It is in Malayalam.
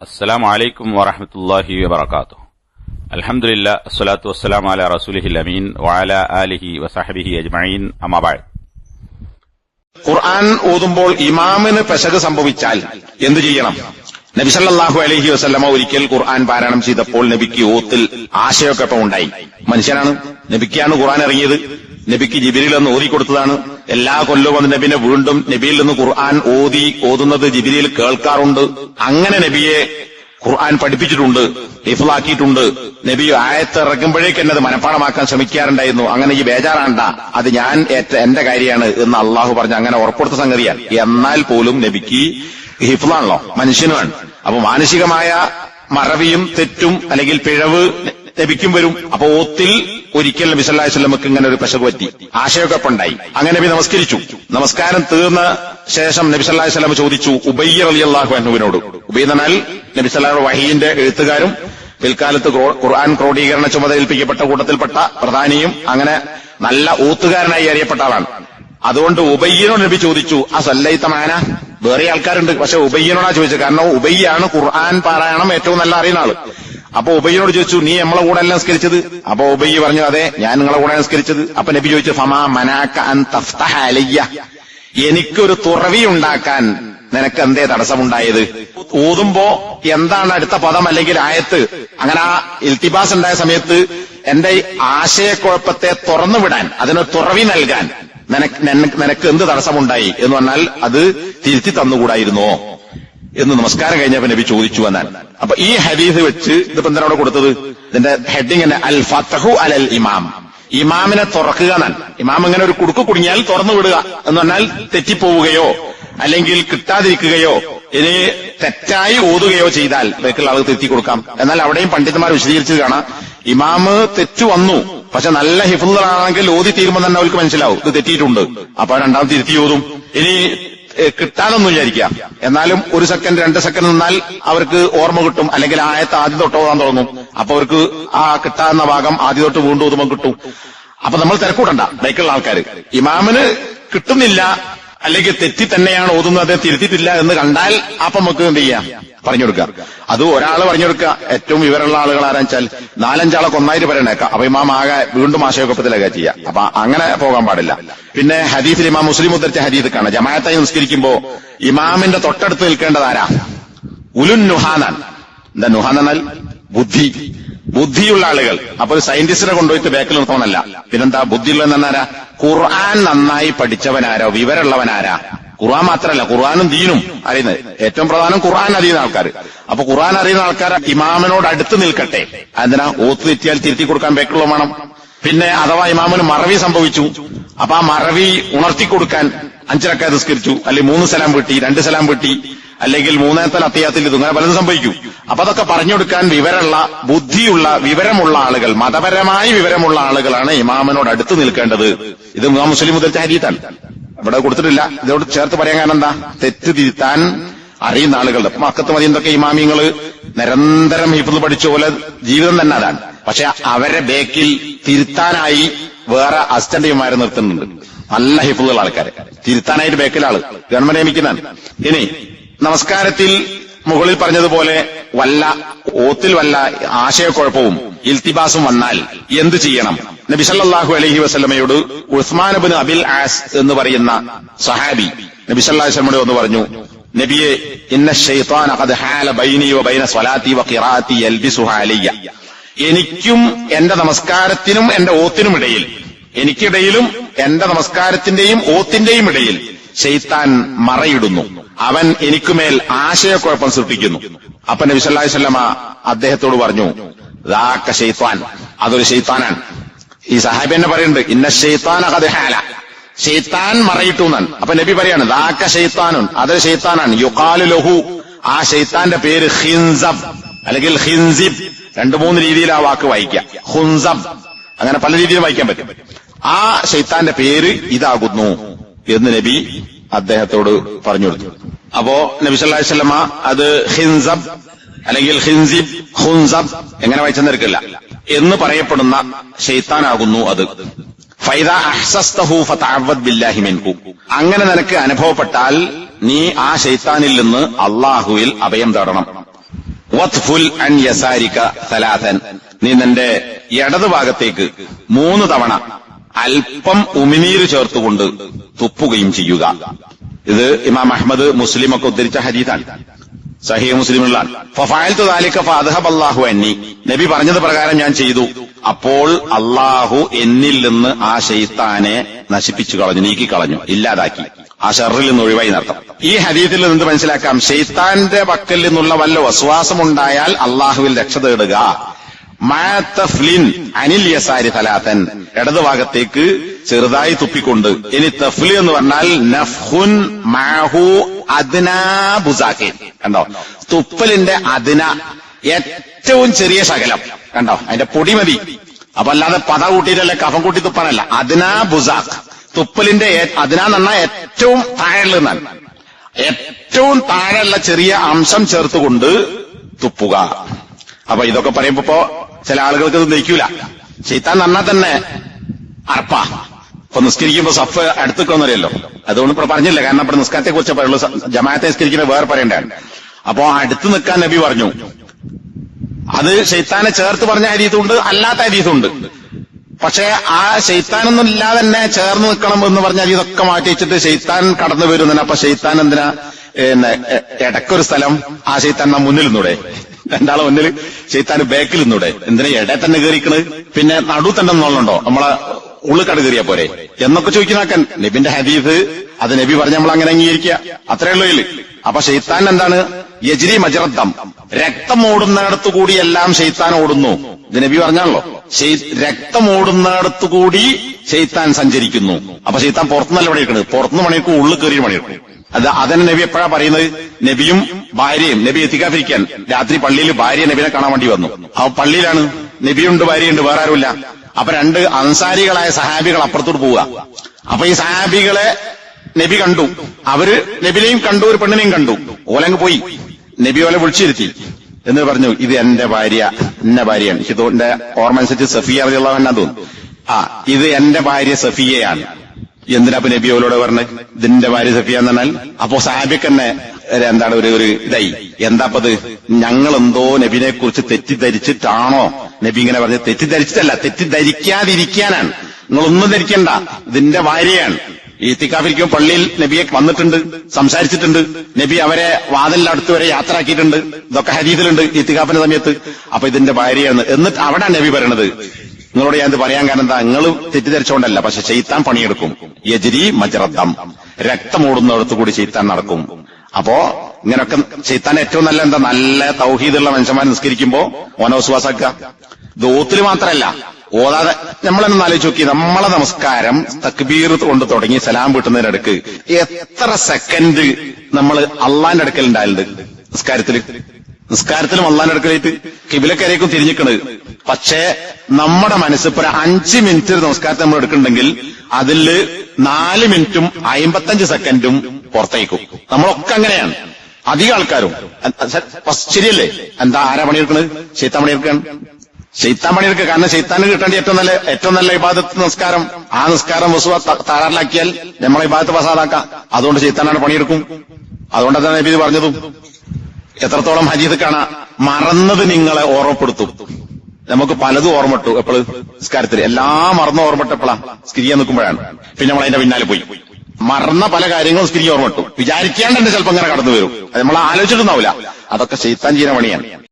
അസ്സലാം വലൈക്കും വറഹമത്തല്ലാഹി വബർക്കാത്തു അലഹമുല്ല അസ്സലാത്തു വസ്സലാം അല റസൂലിഹി അമീൻ വഅല ആലിഹി വസഹബിഹി അജ്മഈൻ അമാബായ് ഖുർആൻ ഓതുമ്പോൾ ഇമാമിന് പെശക് സംഭവിച്ചാൽ എന്തു ചെയ്യണം? നബി സല്ലല്ലാഹു അലൈഹി വസല്ലമ ഒരിക്കൽ ഖുർആൻ പാരായണം ചെയ്തപ്പോൾ നബിക്ക് ഓത്തിൽ ആശയൊക്കെ ഉണ്ടായി. മനുഷ്യനാണ്. നബിക്കാണ് ഖുർആൻ ഇറങ്ങിയത്. നബിക്ക് ജിബിരിൽ ഒന്ന് ഓതി കൊടുത്തതാണ്. എല്ലാ കൊല്ലവും അത് നബിനെ വീണ്ടും നബിയിൽ നിന്ന് ഖുർആൻ ഓതി ഓതുന്നത് ജിബിരിയിൽ കേൾക്കാറുണ്ട്. അങ്ങനെ നബിയെ ഖുർആൻ പഠിപ്പിച്ചിട്ടുണ്ട് ഹിഫ്ലാക്കിയിട്ടുണ്ട് നബി ആയത്ത് ഇറക്കുമ്പോഴേക്ക് എന്നത് മനഃപ്പാടമാക്കാൻ ശ്രമിക്കാറുണ്ടായിരുന്നു. അങ്ങനെ ഈ ബേജാറാണ്ട. അത് ഞാൻ ഏറ്റ എന്റെ കാര്യമാണ് എന്ന് അള്ളാഹു പറഞ്ഞ് അങ്ങനെ ഉറപ്പെടുത്ത സംഗതിയാണ്. എന്നാൽ പോലും നബിക്ക് ഹിഫ്ലാണല്ലോ മനുഷ്യനുമാണ്. അപ്പൊ മാനസികമായ മറവിയും തെറ്റും അല്ലെങ്കിൽ പിഴവ് നബിക്കും വരും. അപ്പൊ ഓത്തിൽ ഒരിക്കൽ നബി വസല്ലമക്ക് ഇങ്ങനെ ഒരു പെശക് പറ്റി. ആശയമൊക്കെ ഉണ്ടായി. അങ്ങനെ നബി നമസ്കരിച്ചു. നമസ്കാരം തീർന്ന ശേഷം നബി അലൈഹി വസല്ലം ചോദിച്ചു ഉബയ്യ റളിയല്ലാഹു അൻഹുവിനോട്. അനുവിനോട് എന്നാൽ നബി സല്ലല്ലാഹു വഹീന്റെ എഴുത്തുകാരും പിൽക്കാലത്ത് ഖുർആൻ ക്രോഡീകരണ ചുമതല ഏൽപ്പിക്കപ്പെട്ട കൂട്ടത്തിൽപ്പെട്ട പ്രധാനിയും അങ്ങനെ നല്ല ഊത്തുകാരനായി അറിയപ്പെട്ട ആളാണ്. അതുകൊണ്ട് ഉബയ്യനോട് നബി ചോദിച്ചു ആ സല്ലൈത്തമാന വേറെ ആൾക്കാരുണ്ട്. പക്ഷെ ഉബയ്യനോടാ ചോദിച്ചത്. കാരണം ഉബയ്യാണ് ഖുർആൻ പാരായണം ഏറ്റവും നല്ല അറിയുന്ന ആൾ. അപ്പൊ ഉബയ്യോട് ചോദിച്ചു നീ നമ്മളെ കൂടെ അല്ല നിസ്കരിച്ചത്? അപ്പൊ ഉബയ്യ പറഞ്ഞു അതെ ഞാൻ നിങ്ങളെ കൂടെ നിസ്കരിച്ചത്. അപ്പൊ നബി ചോദിച്ചു ഫമാ മനാക്ക അൻ തഫ്തഹ അലയ്യ? എനിക്കൊരു തുറവി ഉണ്ടാക്കാൻ നിനക്ക് എന്തേ തടസ്സമുണ്ടായത്? ഊതുമ്പോ എന്താണ് അടുത്ത പദം അല്ലെങ്കിൽ ആയത്ത്? അങ്ങനെ ആ ഇൽത്തിബാസ് ഉണ്ടായ സമയത്ത് എന്റെ ആശയക്കുഴപ്പത്തെ തുറന്നുവിടാൻ അതിന് തുറവി നൽകാൻ നിനക്ക് നിനക്ക് എന്ത് തടസ്സമുണ്ടായി? എന്ന് പറഞ്ഞാൽ അത് തിരുത്തി തന്നുകൂടായിരുന്നോ? എന്ന് നമസ്കാരം കഴിഞ്ഞപ്പോൾ നബി ചോദിച്ചു എന്നാണ് അപ്പൊ ഈ ഹദീസ് വെച്ച് ഇതിപ്പോ എന്താണ് അവിടെ കൊടുത്തത്? ഇതിന്റെ ഹെഡിങ് തന്നെ അൽ ഫത്തഹു അൽ അൽ ഇമാം. ഇമാമിനെ തുറക്കുക എന്നാണ്. ഇമാം ഇങ്ങനെ ഒരു കുടുക്ക് കുടുങ്ങിയാൽ തുറന്നു വിടുക എന്ന് പറഞ്ഞാൽ തെറ്റിപ്പോവുകയോ അല്ലെങ്കിൽ കിട്ടാതിരിക്കുകയോ ഇനി തെറ്റായി ഓതുകയോ ചെയ്താൽ ബേക്കുള്ള ആൾക്ക് തെറ്റി കൊടുക്കാം. എന്നാൽ അവിടെയും പണ്ഡിതന്മാർ വിശദീകരിച്ചത് കാണാം. ഇമാമ് തെറ്റു വന്നു. പക്ഷെ നല്ല ഹിഫുള്ളാണെങ്കിൽ ഓതി തീരുമ്പോൾ തന്നെ അവർക്ക് മനസ്സിലാവും. ഇത് തെറ്റിയിട്ടുണ്ട്. അപ്പൊ രണ്ടാമത് തിരുത്തി ഓതും. ഇനി ഏഹ് കിട്ടാനൊന്നും വിചാരിക്കുക. എന്നാലും ഒരു സെക്കൻഡ് രണ്ട് സെക്കൻഡ് നിന്നാൽ അവർക്ക് ഓർമ്മ കിട്ടും. അല്ലെങ്കിൽ ആയത്ത് ആദ്യം തൊട്ട് ഓതാൻ തുടങ്ങും. അപ്പൊ അവർക്ക് ആ കിട്ടാവുന്ന ഭാഗം ആദ്യം തൊട്ട് വീണ്ടും ഓതുമ്പോൾ കിട്ടും. അപ്പൊ നമ്മൾ തിരക്കൂട്ടണ്ട ബൈക്കുള്ള ആൾക്കാർ ഇമാമിന് കിട്ടുന്നില്ല. അല്ലെങ്കിൽ തെറ്റി തന്നെയാണ് ഓതുന്നത് തിരുത്തിയിട്ടില്ല എന്ന് കണ്ടാൽ അപ്പം നമുക്ക് എന്ത് ചെയ്യാം? പറഞ്ഞു കൊടുക്കുക. അത് ഒരാൾ പറഞ്ഞു കൊടുക്കുക. ഏറ്റവും വിവരമുള്ള ആളുകൾ ആരാച്ചാൽ നാലഞ്ചാളെ കൊന്നായിട്ട് പറയണേക്കാം. അപ്പൊ ഇമാം ആകെ വീണ്ടും ആശയക്കുഴപ്പത്തിലൊക്കെ ചെയ്യാം. അപ്പൊ അങ്ങനെ പോകാൻ പാടില്ല. പിന്നെ ഹദീസിൽ ഇമാം മുസ്ലിം ഉദ്ധരിച്ച ഹദീസ് കാണാം. ജമാഅത്തായി നിസ്കരിക്കുമ്പോ ഇമാമിന്റെ തൊട്ടടുത്ത് നിൽക്കേണ്ടത് ആരാ? ഉലുൻ നുഹാനാൻ എന്താ നുഹാനാൽ ബുദ്ധി. ബുദ്ധിയുള്ള ആളുകൾ. അപ്പൊ ഒരു സയന്റിസ്റ്റിനെ കൊണ്ടുപോയിട്ട് ബാക്കിൽ നിർത്തണമല്ല പിന്നെന്താ? ബുദ്ധിയുള്ള എന്നാരാ ഖുർആൻ നന്നായി പഠിച്ചവനാരോ? വിവരമുള്ളവനാരാ? ഖുർആൻ മാത്രമല്ല ഖുർആാനും ദീനും അറിയുന്നത്. ഏറ്റവും പ്രധാനം ഖുർആൻ അറിയുന്ന ആൾക്കാർ അപ്പൊ ഖുർആൻ അറിയുന്ന ആൾക്കാർ ഇമാമിനോട് അടുത്ത് നിൽക്കട്ടെ. അതിനാ ഓത്ത് തെറ്റിയാൽ തിരുത്തി കൊടുക്കാൻ ബാക്കിയുള്ള വേണം. പിന്നെ അഥവാ ഇമാമിന് മറവി സംഭവിച്ചു. അപ്പൊ ആ മറവി ഉണർത്തി കൊടുക്കാൻ അഞ്ചരക്കാർ നിസ്കരിച്ചു. അല്ലെങ്കിൽ മൂന്ന് സലാം വീട്ടി രണ്ട് സലാം വീട്ടി. അല്ലെങ്കിൽ മൂന്നാമത്തെ അത്യാത്തിൽ ഇത് അങ്ങനെ പലതും സംഭവിക്കും. അപ്പൊ അതൊക്കെ പറഞ്ഞു കൊടുക്കാൻ വിവരമുള്ള ബുദ്ധിയുള്ള വിവരമുള്ള ആളുകൾ മതപരമായി വിവരമുള്ള ആളുകളാണ് ഇമാമിനോട് അടുത്ത് നിൽക്കേണ്ടത്. ഇത് ഇമാം മുസ്ലിം മുതൽ ഹരീത്താണ് ഇവിടെ കൊടുത്തിട്ടില്ല. ഇതോട് ചേർത്ത് പറയാൻ കാരണം എന്താ? തെറ്റ് തിരുത്താൻ അറിയുന്ന ആളുകളുടെ മക്കത്ത് എന്തൊക്കെ ഇമാമിങ്ങൾ നിരന്തരം ഹിഫിൾ പഠിച്ച പോലെ ജീവിതം തന്നെ അതാണ്. പക്ഷെ അവരെ ബേക്കിൽ തിരുത്താനായി വേറെ അസിസ്റ്റന്റുമാരെ നിർത്തുന്നുണ്ട്. നല്ല ഹിഫുള്ള ആൾക്കാരെ. തിരുത്താനായിട്ട് ബേക്കിൽ ആൾ ഗവൺമെന്റ് നിയമിക്കുന്നതാണ്. ഇനി നമസ്കാരത്തിൽ മുകളിൽ പറഞ്ഞതുപോലെ വല്ല ഓത്തിൽ വല്ല ആശയക്കുഴപ്പവും ഇൽത്തിബാസും വന്നാൽ എന്ത് ചെയ്യണം? നബി സല്ലല്ലാഹു അലൈഹി വസല്ലമയോട് ഉസ്മാൻ അബിൻ അബിൽ ആസ് എന്ന് പറയുന്ന സഹാബി നബി ഒന്ന് പറഞ്ഞു നബിയെ ഇന്ന ഖദ് ഹാല വ ബൈന വ ഖിറാത്തി എനിക്കും എന്റെ നമസ്കാരത്തിനും എന്റെ ഓത്തിനും ഇടയിൽ എനിക്കിടയിലും എന്റെ നമസ്കാരത്തിന്റെയും ഓത്തിന്റെയും ഇടയിൽ ഷെയ്ത്താൻ മറയിടുന്നു. അവൻ എനിക്കുമേൽ ആശയക്കുഴപ്പം സൃഷ്ടിക്കുന്നു. അപ്പൊ നബി അദ്ദേഹത്തോട് പറഞ്ഞു ദാക്ക ഷെയ്ത്താൻ അതൊരു ഷെയ്ത്താനാണ് ഈ സഹാബി എന്നെ പറയുന്നുണ്ട് ഇന്ന ഷെയ്ത്താൻ ഖദ് ഹാല. ഷെയ്ത്താൻ മറയിട്ടു എന്നാണ്. അപ്പൊ നബി പറയാണ് ദാക്ക ഷെയ്ത്താനു അതൊരു ഷെയ്ത്താനാണ് യുക്കാലു ലഹു. ആ ഷെയ്ത്താന്റെ പേര് ഹിൻസബ് അല്ലെങ്കിൽ ഹിൻസിബ് രണ്ടു മൂന്ന് രീതിയിൽ ആ വാക്ക് വായിക്കാം. ഹുൻസബ് അങ്ങനെ പല രീതിയിൽ വായിക്കാൻ പറ്റും. ആ ഷെയ്ത്താന്റെ പേര് ഇതാകുന്നു എന്ന് നബി അദ്ദേഹത്തോട് പറഞ്ഞു കൊടുത്തു. അപ്പോ നബി സല്ലല്ലാഹു അലൈഹി അത് ഹിൻസബ് അല്ലെങ്കിൽ ഹിൻസിബ് ഹുൻസബ് എങ്ങനെ വായിച്ചെന്നിരിക്കില്ല എന്ന് പറയപ്പെടുന്ന ഷെയ്ത്താനാകുന്നു അത്. അഹ്സസ്തഹു ബില്ലാഹി അങ്ങനെ നിനക്ക് അനുഭവപ്പെട്ടാൽ നീ ആ ഷെയ്ത്താനിൽ നിന്ന് അള്ളാഹുവിൽ അഭയം തേടണം. വത്ഫുൽ അൻ യസാരിക നീ നിന്റെ ഇടത് ഭാഗത്തേക്ക് മൂന്ന് തവണ അല്പം ഉമിനീര് ചേർത്തുകൊണ്ട് തുപ്പുകയും ചെയ്യുക. ഇത് ഇമാം അഹമ്മദ് മുസ്ലിം ഒക്കെ ഉദ്ധരിച്ച ഹരീതാണ് സഹീ മുസ്ലിമുള്ളാണ് ഫഫായൽത്തു താലിക്ക ഫാദഹബ് അള്ളാഹു അന്നി. നബി പറഞ്ഞത് പ്രകാരം ഞാൻ ചെയ്തു. അപ്പോൾ അള്ളാഹു എന്നിൽ നിന്ന് ആ ശൈത്താനെ നശിപ്പിച്ചു കളഞ്ഞു നീക്കി കളഞ്ഞു ഇല്ലാതാക്കി. ആ ഷെറിൽ നിന്ന് ഒഴിവായി നടത്തം ഈ ഹരീത്തിൽ നിന്ന് മനസ്സിലാക്കാം ശൈത്താന്റെ പക്കൽ നിന്നുള്ള വല്ല വസ്വാസമുണ്ടായാൽ അള്ളാഹുവിൽ രക്ഷ തേടുക. മാത്തഫ്ലിൻ അനിൽ യസാരി ചെറുതായി തുപ്പിക്കൊണ്ട്. ഇനി തഫ്ലി എന്ന് പറഞ്ഞാൽ നഫ്ഹുൻ മാഹു അദ്നാ കണ്ടോ? തുപ്പലിന്റെ അദ്ന ഏറ്റവും ചെറിയ ശകലം. കണ്ടോ? അതിന്റെ പൊടി മതി. അപ്പൊ അല്ലാതെ പത കൂട്ടിയിട്ടല്ല കഫം കൂട്ടി തുപ്പാനല്ല. അദിനാ ബുസാഖ്. തുപ്പലിന്റെ അദ്നാ അദിന ഏറ്റവും താഴെ ഏറ്റവും താഴെയുള്ളതാണ് ഏറ്റവും താഴെയുള്ള ചെറിയ അംശം ചേർത്തുകൊണ്ട് തുപ്പുക. അപ്പൊ ഇതൊക്കെ പറയുമ്പോ ചില ആളുകൾക്ക് ഇത് ദഹിക്കൂല ചെയ്താൻ നന്നാ തന്നെ അർപ്പാ അപ്പൊ നിസ്കരിക്കുമ്പോ സഫ് അടുത്തേക്കൊന്നറിയല്ലോ. അതുകൊണ്ട് ഇപ്പൊ പറഞ്ഞില്ല. കാരണം ഇവിടെ നിസ്കാരത്തെ കുറിച്ച് പറയുള്ളൂ ജമാഅത്തെ നിസ്കരിക്കുന്ന വേറെ പറയണ്ടാണ് അപ്പോ അടുത്ത് നിൽക്കാൻ നബി പറഞ്ഞു. അത് ശൈത്താനെ ചേർത്ത് പറഞ്ഞ ഹരീതുണ്ട് അല്ലാത്ത ഹരീതുണ്ട് പക്ഷേ ആ ശൈത്താനൊന്നും ഇല്ലാതെ തന്നെ ചേർന്ന് നിൽക്കണം എന്ന് പറഞ്ഞ അരീതൊക്കെ മാറ്റി വെച്ചിട്ട് ശൈത്താൻ കടന്നു വരുന്നതിന് അപ്പൊ ശൈത്താൻ എന്തിനാ? ഇടയ്ക്കൊരു സ്ഥലം ആ ശൈത്താൻ നാം മുന്നിൽ നിന്നൂടെ രണ്ടാളെ മുന്നിൽ ശൈത്താൻ ബാക്കിൽ നിന്നൂടെ. എന്തിനാ ഇടയിൽ തന്നെ കയറിക്കണ് പിന്നെ നടു തന്നെ നിന്നുള്ളണ്ടോ നമ്മളെ ഉള്ളിക്കട കയറിയാ പോരെ? എന്നൊക്കെ ചോദിക്കുന്നാക്കൻ നബിന്റെ ഹദീസ് അത് നബി പറഞ്ഞ നമ്മൾ അങ്ങനെ അംഗീകരിക്കുക. അത്രേ ഉള്ളൂ അപ്പൊ ഷെയ്ത്താൻ എന്താണ്? യജിരി മജറദ്ദം. രക്തം ഓടുന്നിടത്തു കൂടി എല്ലാം ഷെയ്ത്താൻ ഓടുന്നു. ഇത് നബി പറഞ്ഞാണല്ലോ. രക്തം ഓടുന്നിടത്തു കൂടി ഷെയ്ത്താൻ സഞ്ചരിക്കുന്നു. അപ്പൊ ഷെയ്ത്താൻ പുറത്തുനിന്നല്ല പണിയെടുക്കുന്നത് പുറത്തുനിന്ന് പണിയെടുക്കും ഉള്ളിൽ കയറി പണിയെടുക്കും. അത് അതന്നെ നബി എപ്പോഴാ പറയുന്നത്? നബിയും ഭാര്യയും നബി എത്തിക്കാതിരിക്കാൻ. രാത്രി പള്ളിയിൽ ഭാര്യ നബിനെ കാണാൻ വേണ്ടി വന്നു. ആ പള്ളിയിലാണ്. നബിയുണ്ട് ഭാര്യയുണ്ട് വേറെ ആരുമില്ല അപ്പൊ രണ്ട് അൻസാരികളായ സഹാബികൾ അപ്പുറത്തോട്ട് പോവുക. അപ്പൊ ഈ സഹാബികളെ നബി കണ്ടു. അവർ നബിനെയും കണ്ടു ഒരു പെണ്ണിനെയും കണ്ടു. ഓലങ്ങ് പോയി. നബി ഓല വിളിച്ചിരുത്തി. എന്ന് പറഞ്ഞു ഇത് എന്റെ ഭാര്യ എന്റെ ഭാര്യയാണ്. ഹിതോന്റെ ഓർമ്മ അനുസരിച്ച് സഫിയ അറിയുള്ള തോന്നുന്നു. ആ ഇത് എന്റെ ഭാര്യ സഫിയയാണ്. എന്തിനാ ഇപ്പൊ നബി ഓലോട് പറഞ്ഞ്? ഇതിന്റെ ഭാര്യ സഫിയ എന്ന് പറഞ്ഞാൽ അപ്പോ സാബിക്ക് തന്നെ എന്താണ് ഒരു ഒരു ഇതായി. എന്താപ്പത്? ഞങ്ങൾ എന്തോ നബിനെ കുറിച്ച് തെറ്റിദ്ധരിച്ചിട്ടാണോ? നബി ഇങ്ങനെ പറഞ്ഞത് തെറ്റിദ്ധരിച്ചിട്ടല്ല തെറ്റിദ്ധരിക്കാതിരിക്കാനാണ്. നിങ്ങളൊന്നും ധരിക്കണ്ട. ഇതിന്റെ ഭാര്യയാണ്. ഈ തിക്കാഫിരിക്കും പള്ളിയിൽ നബിയെ വന്നിട്ടുണ്ട് സംസാരിച്ചിട്ടുണ്ട്. നബി അവരെ വാതിലിന്റെ അടുത്ത് വരെ യാത്രയാക്കിയിട്ടുണ്ട്. ഇതൊക്കെ ഹരീതിലുണ്ട് ഈ തിക്കാഫിന്റെ സമയത്ത്. അപ്പൊ ഇതിന്റെ ഭാര്യയാണ്. എന്നിട്ട് അവിടെ നബി പറയണത്. നിങ്ങളോട് ഞാൻ ഇത് പറയാൻ കാരണം എന്താ? നിങ്ങൾ തെറ്റിദ്ധരിച്ചുകൊണ്ടല്ല പക്ഷെ ചെയ്ത്താൻ പണിയെടുക്കും. യജിരി മജറദ്ദം രക്തം ഓടുന്നിടത്ത് കൂടി ചെയ്ത്താൻ നടക്കും. അപ്പോ ഇങ്ങനൊക്കെ ചെയ്ത്താൻ ഏറ്റവും നല്ല എന്താ? നല്ല തൗഹീദുള്ള മനുഷ്യന്മാർ നിസ്കരിക്കുമ്പോ ഓനോസ്വാസാക്കുക ഇത് ഓത്തിൽ മാത്രമല്ല ഓതാതെ നമ്മളെന്ന് ആലോചിച്ച് നോക്കി നമ്മളെ നമസ്കാരം തക്ബീർ കൊണ്ട് തുടങ്ങി സലാം കിട്ടുന്നതിനടുക്ക് എത്ര സെക്കൻഡ് നമ്മൾ അള്ളാന്റെ അടുക്കൽ ഉണ്ടായിട്ടുണ്ട് നിസ്കാരത്തിൽ. നിസ്കാരത്തിലും അള്ളാന്റെ അടുക്കലായിട്ട് കിബിലക്കരയ്ക്കും തിരിഞ്ഞിക്കണത് പക്ഷേ നമ്മുടെ മനസ്സ് ഇപ്പൊ ഒരു അഞ്ച് മിനിറ്റ് നമസ്കാരത്തെ നമ്മൾ എടുക്കുന്നുണ്ടെങ്കിൽ അതിൽ നാല് മിനിറ്റും അമ്പത്തഞ്ച് സെക്കൻഡും പുറത്തേക്കും. നമ്മളൊക്കെ അങ്ങനെയാണ്. അധികം ആൾക്കാരും. ശരിയല്ലേ? എന്താ ആരാ പണിയെടുക്കണത് ശൈത്താൻ പണിയെടുക്കാണ്? ശൈത്താൻ പണിയെടുക്കുക. കാരണം ശൈത്താന് കിട്ടേണ്ട ഏറ്റവും നല്ല ഏറ്റവും നല്ല ഇബാദത്ത് നിസ്കാരം. ആ നിസ്കാരം വസുവ താറാറിലാക്കിയാൽ നമ്മളെ ഇബാദത്ത് ഫസാദാക്കാം. അതുകൊണ്ട് ശൈത്താനാണ് പണിയെടുക്കും. അതുകൊണ്ടാണ് നബി പറഞ്ഞതും. എത്രത്തോളം ഹജീത് കാണാ? മറന്നത് നിങ്ങളെ ഓർമ്മപ്പെടുത്തും. നമുക്ക് പലതും ഓർമ്മട്ടു. എപ്പോഴും നിസ്കാരത്തിൽ എല്ലാം മറന്ന് ഓർമ്മട്ടപ്പോഴാ സ്കിരിയാൻ നിൽക്കുമ്പോഴാണ്. പിന്നെ നമ്മൾ അതിന്റെ പിന്നാലെ പോയി. മറന്ന പല കാര്യങ്ങളും സ്കിരി ഓർമ്മട്ടു. വിചാരിക്കാണ്ട് തന്നെ ചിലപ്പോ അങ്ങനെ കടന്നു വരും. നമ്മൾ ആലോചിച്ചിട്ടുണ്ടാവില്ല അതൊക്കെ ശൈത്താൻ ചെയ്യുന്ന പണിയാണ്.